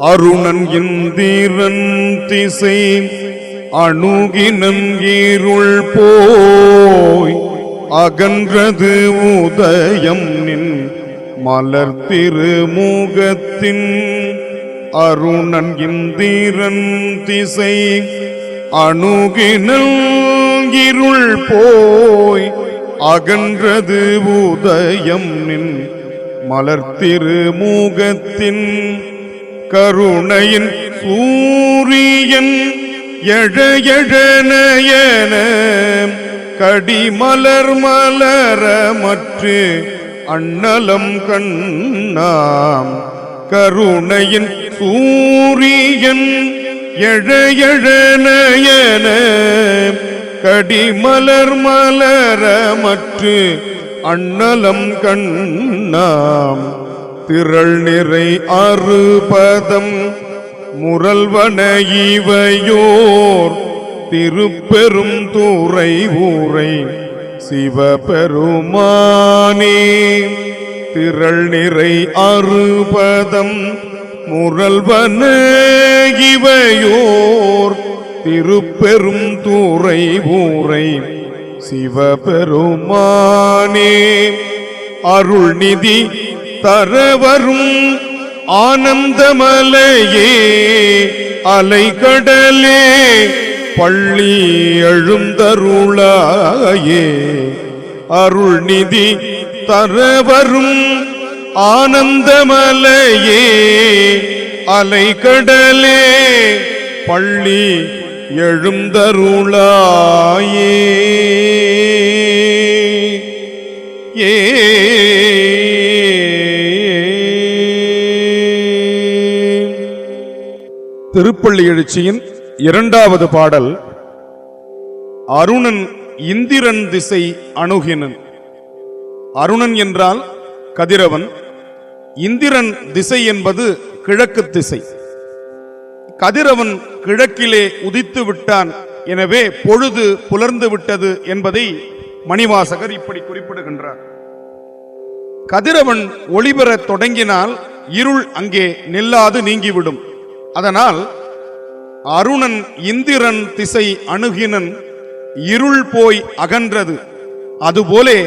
அருணன் இந்திரன் திசை அணுகினன் இருள் போய் அகன்றது உதயம் நின் மலர் திருமுகத்தின் அருணன் இந்திரன் திசை அணுகினல் இருள் போய் அகன்றது உதயம் நின் மலர் திருமுகத்தின் கருணையின் சூரியன் எழ கடிமலர் மலர மற்று அண்ணலம் கண்ணாம். கருணையின் சூரியன் எழ கடிமலர் மலர மற்று அண்ணலம் கண்ணாம். திரள் நிறை அறுபதம் முரல்வன இவையோர் திருப்பெரும் தூரை ஊரை சிவபெருமானே. திரள் நிறை அறுபதம் முரல்வன இவையோர் திருப்பெரும் தூரை ஊரை சிவபெருமானே. அருள்நிதி தரவரும் ஆனந்தமலையே அலைகடலே பள்ளி எழுந்தருளாயே. அருள் நிதி தரவரும் ஆனந்தமலையே அலைகடலே பள்ளி எழுந்தருளாயே. ஏ திருப்பள்ளி எழுச்சியின் இரண்டாவது பாடல் அருணன் இந்திரன் திசை அணுகினன். அருணன் என்றால் கதிரவன் இந்திரன் திசை என்பது கிழக்கு திசை. கதிரவன் கிழக்கிலே உதித்து விட்டான் எனவே பொழுது புலர்ந்து விட்டது என்பதை மணிவாசகர் இப்படி குறிப்பிடுகின்றார். கதிரவன் ஒளிபெறத் தொடங்கினால் இருள் அங்கே நில்லாது நீங்கிவிடும். அதனால் அருணன் இந்திரன் திசை அணுகினன் இருள் போய் அகன்றது. அதுபோலே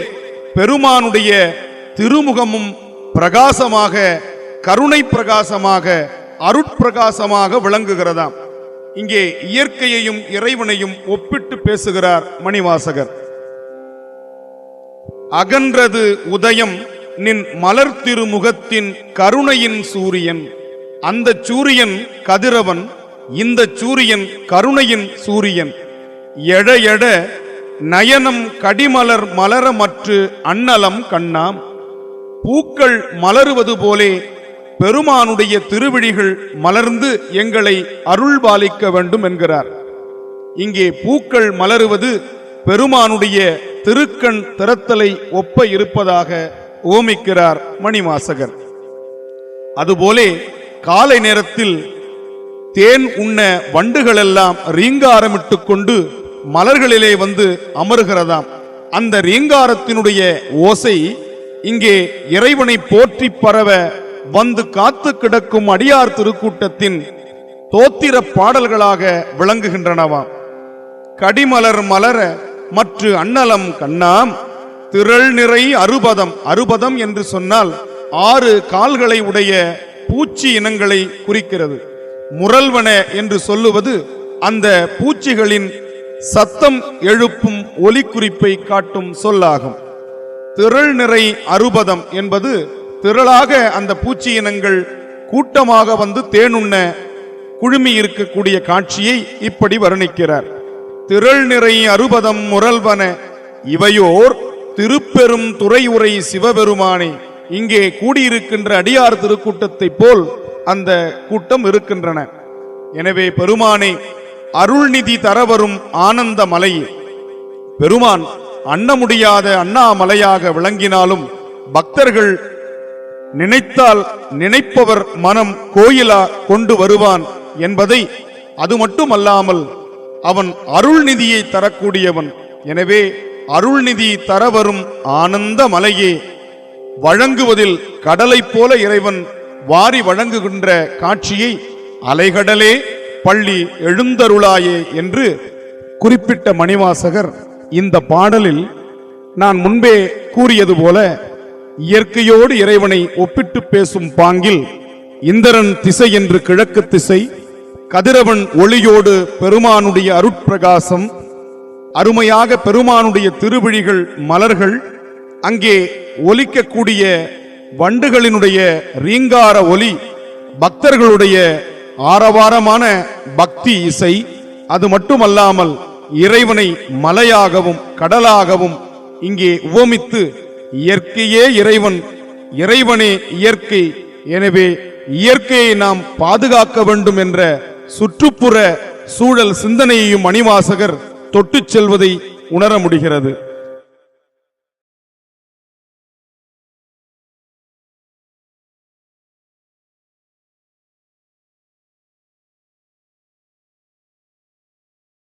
பெருமானுடைய திருமுகமும் பிரகாசமாக கருணை பிரகாசமாக அருட்பிரகாசமாக விளங்குகிறதாம். இங்கே இயற்கையையும் இறைவனையும் ஒப்பிட்டு பேசுகிறார் மணிவாசகர். அகன்றது உதயம் நின் மலர் திருமுகத்தின் கருணையின் சூரியன். அந்த சூரியன் கதிரவன் இந்த சூரியன் கருணையின் சூரியன். எழ எழ நயனம் கடிமலர் மலரமற்று அன்னலம் கண்ணாம். பூக்கள் மலருவது போலே பெருமானுடைய திருவிழிகள் மலர்ந்து எங்களை அருள்பாலிக்க வேண்டும் என்கிறார். இங்கே பூக்கள் மலருவது பெருமானுடைய திருக்கண் திறத்தலை ஒப்ப இருப்பதாக ஓமிக்கிறார் மணிவாசகர். அதுபோலே காலை நேரத்தில் தேன் உண்ண வண்டுகளெல்லாம் ரீங்காரமிட்டு கொண்டு மலர்களிலே வந்து அமருகிறதாம். அந்த ரீங்காரத்தினுடைய ஓசை இங்கே இறைவனை போற்றி பரவ வந்து காத்து கிடக்கும் அடியார் திருக்கூட்டத்தின் தோத்திர பாடல்களாக விளங்குகின்றனவாம். கடிமலர் மலர மற்ற அன்னலம் கண்ணாம். திரள் நிறை அறுபதம் அறுபதம் என்று சொன்னால் ஆறு கால்களை உடைய பூச்சி இனங்களை குறிக்கிறது. முரல்வன என்று சொல்லுவது அந்த பூச்சிகளின் சத்தம் எழுப்பும் ஒலி குறிப்பை காட்டும் சொல்லாகும். திரள் நிறை அறுபதம் என்பது திரளாக அந்த பூச்சி இனங்கள் கூட்டமாக வந்து தேனுண்ண குழுமி இருக்கக்கூடிய காட்சியை இப்படி வர்ணிக்கிறார். திரள் நிறை அறுபதம் முரல்வன இவையோர் திருப்பெரும் துறையுரை சிவபெருமானே இங்கே கூடியிருக்கின்ற அடியார் திருக்கூட்டத்தை போல் அந்த கூட்டம் இருக்கின்றன. எனவே பெருமானே அருள்நிதி தரவரும் ஆனந்த மலையே பெருமான் அண்ண முடியாத அண்ணாமலையாக விளங்கினாலும் பக்தர்கள் நினைத்தால் நினைப்பவர் மனம் கோயிலா கொண்டு வருவான் என்பதை அது மட்டுமல்லாமல் அவன் அருள்நிதியை தரக்கூடியவன். எனவே அருள்நிதி தரவரும் ஆனந்த மலையே வழங்குவதில் கடலைப் போல இறைவன் வாரி வழங்குகின்ற காட்சியை அலைகடலே பள்ளி எழுந்தருளாயே என்று குறிப்பிட்ட மணிவாசகர் இந்த பாடலில் நான் முன்பே கூறியது போல இயற்கையோடு இறைவனை ஒப்பிட்டு பேசும் பாங்கில் இந்திரன் திசை என்று கிழக்கு திசை கதிரவன் ஒளியோடு பெருமானுடைய அருட்பிரகாசம் அருமையாக பெருமானுடைய திருவிழிகள் மலர்கள் அங்கே ஒலிக்கக்கூடிய வண்டுகளினுடைய ரீங்கார ஒலி பக்தர்களுடைய ஆரவாரமான பக்தி இசை அது மட்டுமல்லாமல் இறைவனை மலையாகவும் கடலாகவும் இங்கே உவமித்து இயற்கையே இறைவன் இறைவனே இயற்கை எனவே இயற்கையை நாம் பாதுகாக்க வேண்டும் என்ற சுற்றுப்புற சூழல் சிந்தனையையும் மணிவாசகர் தொட்டுச் செல்வதை உணர முடிகிறது.